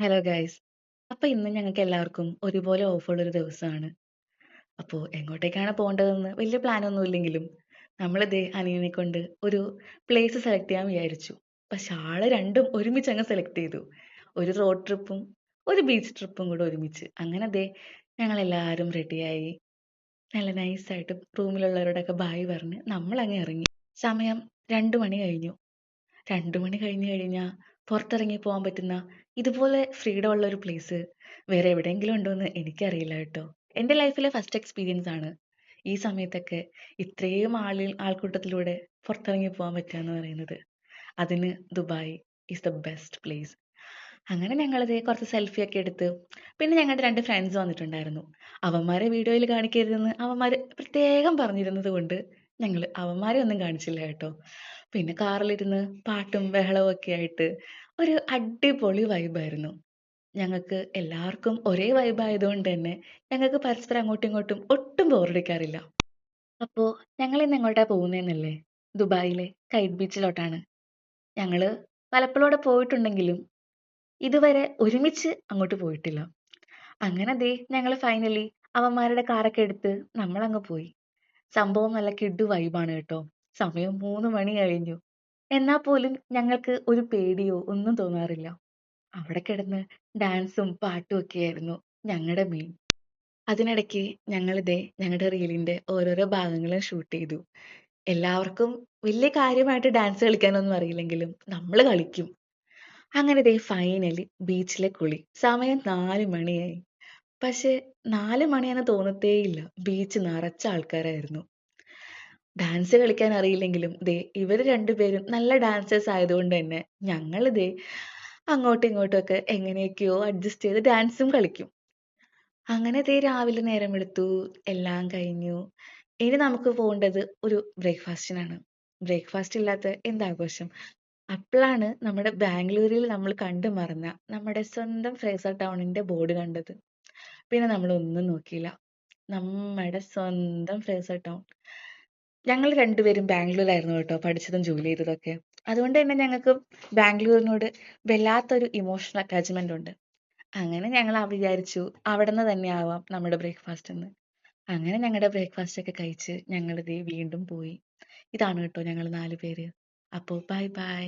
Hello guys അപ്പൊ ഇന്ന് ഞങ്ങൾക്ക് എല്ലാവർക്കും ഒരുപോലെ ഓഫുള്ള ഒരു ദിവസമാണ്. അപ്പോൾ എങ്ങോട്ടേക്കാണ് പോകേണ്ടതെന്ന് വലിയ പ്ലാനൊന്നും ഇല്ലെങ്കിലും നമ്മളിതേ അനിയനെ കൊണ്ട് ഒരു പ്ലേസ് സെലക്ട് ചെയ്യാൻ വിചാരിച്ചു. പക്ഷെ ആൾ രണ്ടും ഒരുമിച്ച് അങ്ങ് സെലക്ട് ചെയ്തു. ഒരു റോഡ് ട്രിപ്പും ഒരു ബീച്ച് ട്രിപ്പും കൂടെ ഒരുമിച്ച്. അങ്ങനെ ദേ ഞങ്ങൾ എല്ലാവരും റെഡിയായി നല്ല നൈസായിട്ട് റൂമിലുള്ളവരോടൊക്കെ ബായ് പറഞ്ഞ് നമ്മൾ അങ്ങ് ഇറങ്ങി. സമയം രണ്ടു മണി കഴിഞ്ഞു. രണ്ടു മണി കഴിഞ്ഞു കഴിഞ്ഞാൽ പുറത്തിറങ്ങി പോകാൻ പറ്റുന്ന ഇതുപോലെ ഫ്രീഡം ഉള്ള ഒരു പ്ലേസ് വേറെ എവിടെയെങ്കിലും ഉണ്ടോ എന്ന് എനിക്കറിയില്ല കേട്ടോ. എന്റെ ലൈഫിലെ ഫസ്റ്റ് എക്സ്പീരിയൻസ് ആണ് ഈ സമയത്തൊക്കെ ഇത്രയും ആളിൽ ആൾക്കൂട്ടത്തിലൂടെ പുറത്തിറങ്ങി പോകാൻ പറ്റുക എന്ന് പറയുന്നത്. അതിന് Dubai is the best place അങ്ങനെ ഞങ്ങളത് കുറച്ച് സെൽഫി ഒക്കെ എടുത്ത് പിന്നെ ഞങ്ങളുടെ രണ്ട് ഫ്രണ്ട്സ് വന്നിട്ടുണ്ടായിരുന്നു. അവന്മാരെ വീഡിയോയിൽ കാണിക്കരുതെന്ന് അവന്മാർ പ്രത്യേകം പറഞ്ഞിരുന്നത് കൊണ്ട് ഞങ്ങൾ അവന്മാരെ ഒന്നും കാണിച്ചില്ല കേട്ടോ. പിന്നെ കാറിലിരുന്ന് പാട്ടും ബഹളവും ഒക്കെ ആയിട്ട് ഒരു അടിപൊളി വൈബായിരുന്നു. ഞങ്ങൾക്ക് എല്ലാവർക്കും ഒരേ വൈബ് ആയതുകൊണ്ട് തന്നെ ഞങ്ങൾക്ക് പരസ്പരം അങ്ങോട്ടും ഇങ്ങോട്ടും ഒട്ടും ബോറടിക്കാറില്ല. അപ്പോൾ ഞങ്ങൾ ഇന്ന് എങ്ങോട്ടാ പോകുന്നതെന്നല്ലേ ദുബായിലെ കൈറ്റ് ബീച്ചിലോട്ടാണ്. ഞങ്ങൾ പലപ്പോഴും അവിടെ പോയിട്ടുണ്ടെങ്കിലും ഇതുവരെ ഒരുമിച്ച് അങ്ങോട്ട് പോയിട്ടില്ല. അങ്ങനെ ദേ ഞങ്ങൾ ഫൈനലി അവന്മാരുടെ കാറൊക്കെ എടുത്ത് നമ്മൾ അങ്ങ് പോയി. സംഭവം നല്ല കിഡ് വൈബാണ് കേട്ടോ. സമയം മൂന്ന് മണി കഴിഞ്ഞു. എന്നാ പോലും ഞങ്ങൾക്ക് ഒരു പേടിയോ ഒന്നും തോന്നാറില്ല. അവിടെ കിടന്ന് ഡാൻസും പാട്ടും ഒക്കെ ആയിരുന്നു ഞങ്ങളുടെ മെയിൻ അതിനിടയ്ക്ക് ഞങ്ങളിതേ ഞങ്ങളുടെ റീലിന്റെ ഓരോരോ ഭാഗങ്ങളും ഷൂട്ട് ചെയ്തു. എല്ലാവർക്കും വലിയ കാര്യമായിട്ട് ഡാൻസ് കളിക്കാനൊന്നും അറിയില്ലെങ്കിലും നമ്മൾ കളിക്കും. അങ്ങനെ ദേ ഫൈനലി ബീച്ചിലെ കുളി. സമയം നാല് മണിയായി. പക്ഷേ നാല് മണിയെന്ന് തോന്നത്തേയില്ല ബീച്ച് നിറച്ച ആൾക്കാരായിരുന്നു. ഡാൻസ് കളിക്കാൻ അറിയില്ലെങ്കിലും ദേ ഇവർ രണ്ടുപേരും നല്ല ഡാൻസേഴ്സ് ആയതുകൊണ്ട് തന്നെ ഞങ്ങൾ ദേ അങ്ങോട്ടും ഇങ്ങോട്ടും ഒക്കെ എങ്ങനെയൊക്കെയോ അഡ്ജസ്റ്റ് ചെയ്ത് ഡാൻസും കളിക്കും. അങ്ങനെ ദേ രാവിലെ നേരം എടുത്തു എല്ലാം കഴിഞ്ഞു. ഇനി നമുക്ക് പോകേണ്ടത് ഒരു ബ്രേക്ക്ഫാസ്റ്റിനാണ് ബ്രേക്ക്ഫാസ്റ്റ് ഇല്ലാത്ത എന്താഘോഷം? അപ്പോഴാണ് നമ്മുടെ ബാംഗ്ലൂരിൽ നമ്മൾ കണ്ടു മറന്ന നമ്മുടെ സ്വന്തം ഫ്രേസർ ടൗണിന്റെ ബോർഡ് കണ്ടത്. പിന്നെ നമ്മൾ ഒന്നും നോക്കിയില്ല. നമ്മുടെ സ്വന്തം ഫ്രേസർ ടൗൺ ഞങ്ങൾ രണ്ടുപേരും ബാംഗ്ലൂരിലായിരുന്നു കേട്ടോ പഠിച്ചതും ജോലി ചെയ്തതൊക്കെ. അതുകൊണ്ട് തന്നെ ഞങ്ങൾക്ക് ബാംഗ്ലൂരിനോട് വല്ലാത്തൊരു ഇമോഷണൽ അറ്റാച്ച്മെന്റ് ഉണ്ട്. അങ്ങനെ ഞങ്ങൾ വിചാരിച്ചു അവിടെ നിന്ന് തന്നെ ആവാം നമ്മുടെ ബ്രേക്ക്ഫാസ്റ്റ് എന്ന്. അങ്ങനെ ഞങ്ങളുടെ ബ്രേക്ക്ഫാസ്റ്റ് ഒക്കെ കഴിച്ച് ഞങ്ങൾ ദേ വീണ്ടും പോയി. ഇതാണ് കേട്ടോ ഞങ്ങൾ നാല് പേര്. അപ്പോൾ ബൈ ബൈ